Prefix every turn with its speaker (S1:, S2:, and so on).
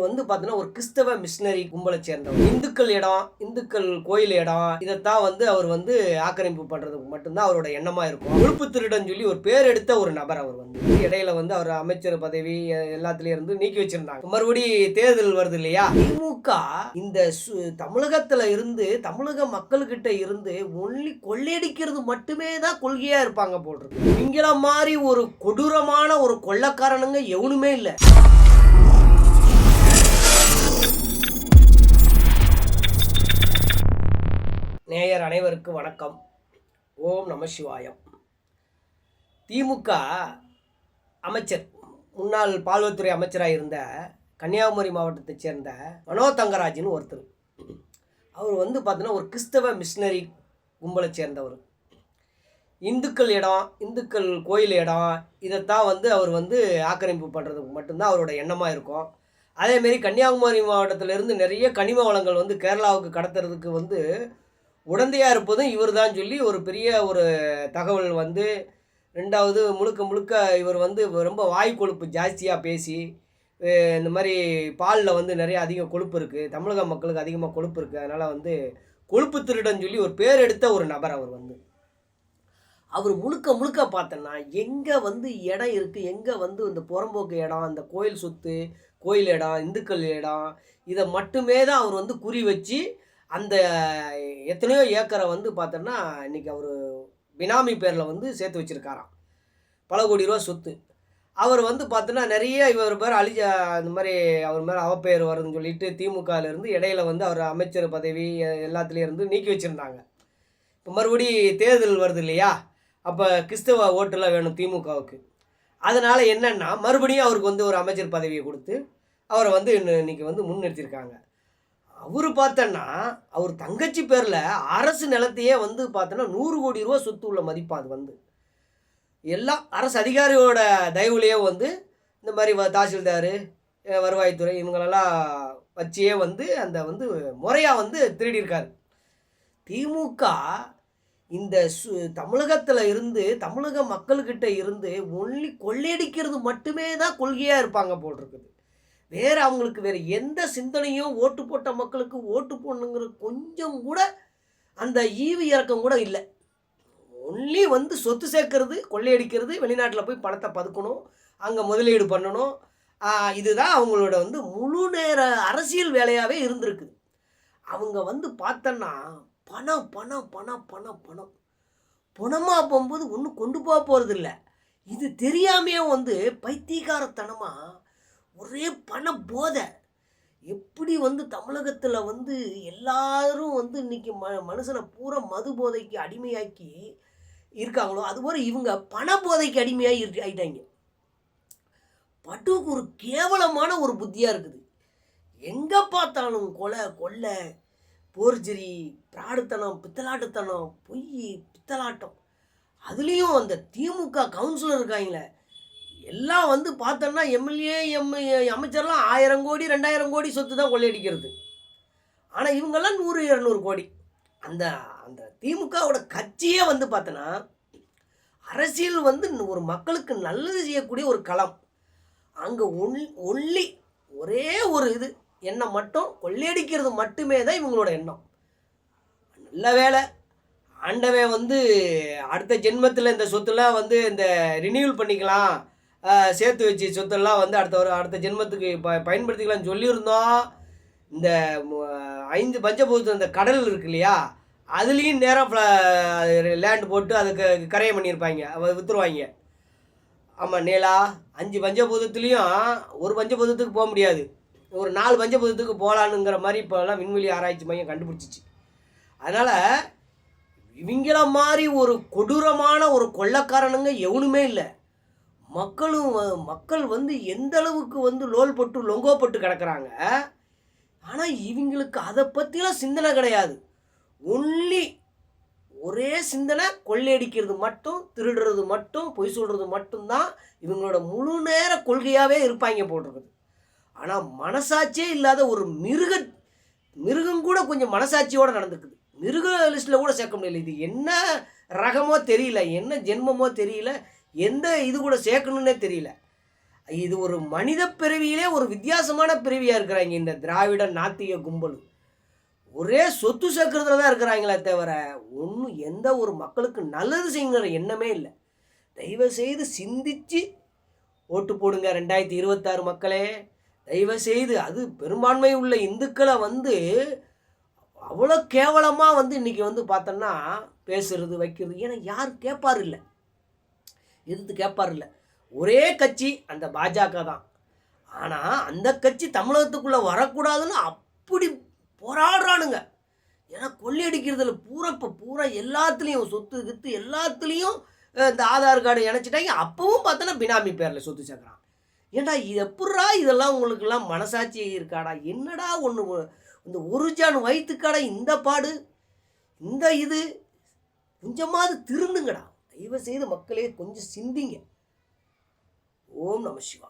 S1: வந்து பார்த்தீங்கன்னா ஒரு கிறிஸ்தவ மிஷினரி கும்பலை சேர்ந்தவர். இந்துக்கள் இடம் இந்துக்கள் கோயில் இடம் இதைத்தான் வந்து அவர் வந்து ஆக்கிரமிப்பு பண்ணுறதுக்கு மட்டும்தான் அவரோட எண்ணமாக இருக்கும். உறுப்பு திருடன் சொல்லி ஒரு பேர் எடுத்த ஒரு நபர் அவர் வந்து. இடையில வந்து அவர் அமைச்சர் பதவி எல்லாத்துலேயும் இருந்து நீக்கி வச்சிருந்தாங்க. மறுபடி தேர்தல் வருது இல்லையா? திமுக இந்த சு- இருந்து தமிழக மக்கள்கிட்ட இருந்து ஒன்லி கொள்ளையடிக்கிறது மட்டுமே தான் கொள்கையாக இருப்பாங்க போல் இருக்கு. இங்கில மாதிரி ஒரு கொடூரமான ஒரு கொள்ளக்காரனுங்க எவனுமே இல்லை. நேயர் அனைவருக்கு வணக்கம். ஓம் நம சிவாயம். திமுக அமைச்சர் முன்னாள் பால்வத்துறை அமைச்சராக இருந்த கன்னியாகுமரி மாவட்டத்தைச் சேர்ந்த மனோ தங்கராஜ்னு ஒருத்தர். அவர் வந்து பார்த்தீங்கன்னா ஒரு கிறிஸ்தவ மிஷினரி கும்பலை சேர்ந்தவர். இந்துக்கள் இடம் இந்துக்கள் கோயில் இடம் இதைத்தான் வந்து அவர் வந்து ஆக்கிரமிப்பு பண்ணுறதுக்கு மட்டும்தான் அவரோட எண்ணமாக இருக்கும். அதேமாரி கன்னியாகுமரி மாவட்டத்திலேருந்து நிறைய கனிம வளங்கள் வந்து கேரளாவுக்கு கடத்துறதுக்கு வந்து உடந்தையாக இருப்பதும் இவர் தான் சொல்லி ஒரு பெரிய ஒரு தகவல் வந்து ரெண்டாவது முழுக்க முழுக்க இவர் வந்து ரொம்ப வாய் கொழுப்பு ஜாஸ்தியாக பேசி இந்த மாதிரி பாலில் வந்து நிறைய அதிக கொழுப்பு இருக்குது தமிழக மக்களுக்கு அதிகமாக கொழுப்பு இருக்குது அதனால் வந்து கொழுப்பு திருடன் சொல்லி ஒரு பேர் எடுத்த ஒரு நபர் அவர் வந்து. அவர் முழுக்க முழுக்க பார்த்தோன்னா எங்கே வந்து இடம் இருக்குது எங்கே வந்து இந்த புறம்போக்கு இடம் அந்த கோயில் சொத்து கோயில் இடம் இந்துக்கள் இடம் இதை மட்டுமே தான் அவர் வந்து குறி வச்சு அந்த எத்தனையோ ஏக்கரை வந்து பார்த்தோன்னா இன்றைக்கி அவர் பினாமி பேரில் வந்து சேர்த்து வச்சுருக்காராம். பல கோடி ரூபா சொத்து. அவர் வந்து பார்த்தோன்னா நிறைய இவர் பேர் அழிஞ்ச இந்த மாதிரி அவர் மேலே அவப்பெயர் வருதுன்னு சொல்லிட்டு திமுகலேருந்து இடையில வந்து அவர் அமைச்சர் பதவி எல்லாத்துலேயும் இருந்து நீக்கி வச்சுருந்தாங்க. இப்போ மறுபடி தேர்தல் வருது இல்லையா? அப்போ கிறிஸ்தவ ஓட்டெல்லாம் வேணும் திமுகவுக்கு. அதனால் என்னென்னா மறுபடியும் அவருக்கு வந்து ஒரு அமைச்சர் பதவியை கொடுத்து அவரை வந்து இன்னைக்கு வந்து முன்னிறுத்தியிருக்காங்க அவர் பார்த்தோன்னா அவர் தங்கச்சி பேரில் அரசு நிலத்தையே வந்து பார்த்தோன்னா நூறு கோடி ரூபா சொத்து உள்ள மதிப்பு அது வந்து. எல்லாம் அரசு அதிகாரியோட தயவுலேயே வந்து இந்த மாதிரி வ- தாசில்தார் வருவாய்த்துறை இவங்களெல்லாம் வச்சியே வந்து அந்த வந்து முறையாக வந்து திருடியிருக்காரு. திமுக இந்த சு தமிழகத்தில் இருந்து தமிழக மக்கள்கிட்ட இருந்து ஒன்லி கொள்ளையடிக்கிறது மட்டுமே தான் கொள்கையாக இருப்பாங்க போல் இருக்குது. வேறு அவங்களுக்கு வேறு எந்த சிந்தனையும் ஓட்டு போட்ட மக்களுக்கு ஓட்டு போடணுங்கிற கொஞ்சம் கூட அந்த ஈவு இறக்கம் கூட இல்லை. ஒன்லி வந்து சொத்து சேர்க்கறது கொள்ளையடிக்கிறது வெளிநாட்டில் போய் பணத்தை பதுக்கணும் அங்கே முதலீடு பண்ணணும். இதுதான் அவங்களோட வந்து முழு நேர அரசியல் வேலையாகவே இருந்திருக்குது அவங்க வந்து பார்த்தோன்னா பணம் பணம் பணம் பணம் பணம். பணமாக போகும்போது ஒன்றும் கொண்டு போக போகிறது இல்லை இது தெரியாமையே வந்து பைத்தியகாரத்தனமாக ஒரே பண போதை. எப்படி வந்து தமிழகத்தில் வந்து எல்லாரும் வந்து இன்னைக்கு ம மனுஷனை பூரா மது போதைக்கு அடிமையாக்கி இருக்காங்களோ அதுபோல் இவங்க பண போதைக்கு அடிமையாகி இரு- ஆயிட்டாங்க. பட்டுவுக்கு ஒரு கேவலமான ஒரு புத்தியாக இருக்குது. எங்கே பார்த்தாலும் கொலை கொள்ளை போர்ஜரி பிராடுத்தனம் பித்தலாட்டுத்தனம் பொய் பித்தலாட்டம். அதுலேயும் அந்த திமுக கவுன்சிலர் இருக்காங்களே எல்லாம் வந்து பார்த்தோன்னா எம்எல்ஏ எம் அமைச்சர்லாம் ஆயிரம் கோடி ரெண்டாயிரம் கோடி சொத்து தான் கொள்ளையடிக்கிறது. ஆனால் இவங்கெல்லாம் நூறு இரநூறு கோடி. அந்த அந்த திமுகவோட கட்சியே வந்து பார்த்தோன்னா அரசியல் வந்து ஒரு மக்களுக்கு நல்லது செய்யக்கூடிய ஒரு களம். அங்கே ஒன் ஒன்லி ஒரே ஒரு இது எண்ணம் மட்டும் கொள்ளையடிக்கிறது மட்டுமே தான் இவங்களோட எண்ணம். நல்ல வேலை ஆண்டவன் வந்து அடுத்த ஜென்மத்தில் இந்த சொத்துலாம் வந்து இந்த ரினியூவல் பண்ணிக்கலாம். சேர்த்து வச்சு சொத்தெல்லாம் வந்து அடுத்த ஒரு அடுத்த ஜென்மத்துக்கு ப பயன்படுத்திக்கலாம்னு சொல்லியிருந்தோம். இந்த ஐந்து பஞ்சபூதம் இந்த கடல் இருக்கு இல்லையா? அதுலேயும் நேரம் லேண்ட் போட்டு அதுக்கு கரையை பண்ணியிருப்பாங்க. விற்றுருவாங்க ஆமாம் நீலா அஞ்சு பஞ்சபூதத்துலேயும் ஒரு பஞ்சபூதத்துக்கு போக முடியாது. ஒரு நாலு பஞ்சபூதத்துக்கு போகலான்னுங்கிற மாதிரி இப்போல்லாம் விண்வெளி ஆராய்ச்சி மையம் கண்டுபிடிச்சிச்சு. அதனால் இவங்கள மாதிரி ஒரு கொடூரமான ஒரு கொள்ளக்காரனுங்க எவனுமே இல்லை. மக்களும் மக்கள் வந்து எந்த அளவுக்கு வந்து லோல் பட்டு லொங்கோப்பட்டு கிடக்குறாங்க ஆனால் இவங்களுக்கு அதை பற்றிலாம் சிந்தனை கிடையாது. ஒன்லி ஒரே சிந்தனை கொள்ளையடிக்கிறது மட்டும் திருடுறது மட்டும் பொய் சொல்கிறது மட்டும்தான் இவங்களோட முழு நேர கொள்கையாகவே இருப்பாங்க போட்டிருக்குது ஆனால் மனசாட்சியே இல்லாத ஒரு மிருக மிருகம் கூட கொஞ்சம் மனசாட்சியோடு நடந்துக்குது மிருக லிஸ்ட்டில் கூட சேர்க்க முடியல. இது என்ன ரகமோ தெரியல என்ன ஜென்மமோ தெரியல. எந்த இது கூட சேர்க்கணுன்னே தெரியல. இது ஒரு மனித பிறவியிலே ஒரு வித்தியாசமான பிறவியாக இருக்கிறாங்க இந்த திராவிட நாத்திக கும்பல். ஒரே சொத்து சேர்க்கறதுல தான் இருக்கிறாங்களே தவிர ஒன்றும் எந்த ஒரு மக்களுக்கு நல்லது செய்யுங்கிற எண்ணமே இல்லை. தயவு செய்து சிந்திச்சு ஓட்டு போடுங்க ரெண்டாயிரத்தி இருபத்தாறு மக்களே. தயவு செய்து அது பெரும்பான்மை உள்ள இந்துக்களை வந்து அவ்வளோ கேவலமாக வந்து இன்றைக்கி வந்து பார்த்தோன்னா பேசுறது வைக்கிறது. ஏன்னா யார் கேட்பார் இல்லை. எதிர்த்து கேட்பார் இல்லை. ஒரே கட்சி அந்த பாஜக தான். ஆனால் அந்த கட்சி தமிழகத்துக்குள்ளே வரக்கூடாதுன்னு அப்படி போராடுறானுங்க. ஏன்னா கொள்ளையடிக்கிறதுல பூரா இப்போ பூரா எல்லாத்துலேயும் சொத்து கித்து எல்லாத்துலேயும் இந்த ஆதார் கார்டு இணைச்சிட்டாங்க. அப்பவும் பார்த்தோன்னா பினாமி பேரில் சொத்து சேர்க்குறான். ஏன்டா இது எப்பட்றா இதெல்லாம் உங்களுக்கெல்லாம் மனசாட்சி இருக்காடா? என்னடா ஒன்று இந்த ஒரு ஜான் வயிற்றுக்காடா இந்த பாடு? இந்த இது கொஞ்சமாவது திருந்துங்கடா. தயவு செய்து மக்களே கொஞ்சம் சிந்திங்க. ஓம் நம சிவாய்.